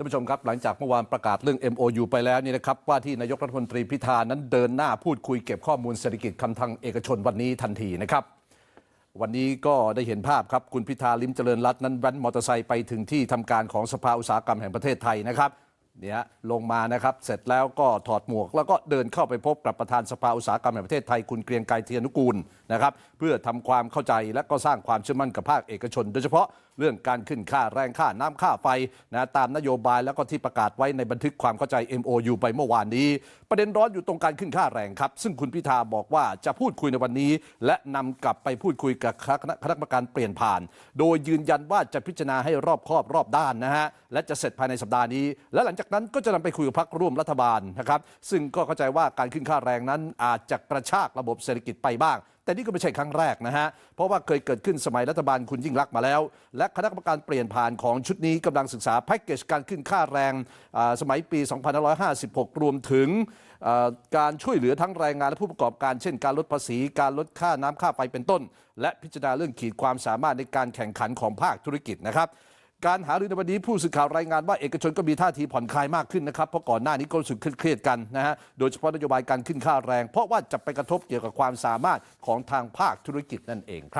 ท่านผู้ชมครับ หลังจากเมื่อวานประกาศเรื่อง MOU ไปแล้วนี่นะครับ ว่าที่นายกรัฐมนตรีพิธานั้นเดินหน้าพูดคุยเก็บข้อมูลเศรษฐกิจคำทางเอกชนวันนี้ทันทีนะครับ วันนี้ก็ได้เห็นภาพครับ คุณพิธาลิมเจริญรัตน์นั้นแว้นมอเตอร์ไซค์ไปถึงที่ทำการของสภาอุตสาหกรรมแห่งประเทศไทยนะครับ เนี่ยลงมานะครับ เสร็จแล้วก็ถอดหมวก แล้วก็เดินเข้าไปพบกับประธานสภาอุตสาหกรรมแห่งประเทศไทยคุณเกรียงไกรเทียนุกูลนะครับ เพื่อทำความเข้าใจและก็สร้างความเชื่อมั่นกับภาคเอกชน โดยเฉพาะเรื่องการขึ้นค่าแรงค่าน้ำค่าไฟนะตามนโยบายแล้วก็ที่ประกาศไว้ในบันทึกความเข้าใจ MOU ไปเมื่อวานนี้ ประเด็นร้อนอยู่ตรงการขึ้นค่าแรงครับ ซึ่งคุณพิธาบอกว่าจะพูดคุยในวันนี้ และนำกลับไปพูดคุยกับคณะคณะกรรมการเปลี่ยนผ่าน โดยยืนยันว่าจะพิจารณาให้รอบคอบรอบด้านนะฮะและจะเสร็จภายในสัปดาห์นี้และหลังจากนั้นก็จะนำไปคุยกับพรรคร่วมรัฐบาลนะครับซึ่งก็เข้าใจว่าการขึ้นค่าแรงนั้นอาจจะกระชากระบบเศรษฐกิจไปบ้าง แต่นี่ก็ไม่ใช่ครั้งแรกนะฮะเพราะว่าเคยเกิดขึ้นสมัยรัฐบาลคุณยิ่งรักษณ์มาแล้ว และคณะกรรมการเปลี่ยนผ่านของชุดนี้กำลังศึกษาแพ็กเกจการขึ้นค่าแรงสมัยปี 2556 รวมถึงการช่วยเหลือทั้งแรงงานและผู้ประกอบการเช่น การลดภาษี การลดค่าน้ำค่าไฟเป็นต้น และพิจารณาเรื่องขีดความสามารถในการแข่งขันของภาคธุรกิจนะครับ การหารือในวันนี้ผู้สื่อข่าวรายงานว่าเอกชนก็มีท่าทีผ่อนคลายมากขึ้นนะครับ เพราะก่อนหน้านี้ก็รู้สึกเครียดกันนะฮะโดยเฉพาะนโยบายการขึ้นค่าแรง เพราะว่าจะไปกระทบเกี่ยวกับความสามารถของทางภาคธุรกิจนั่นเองครับ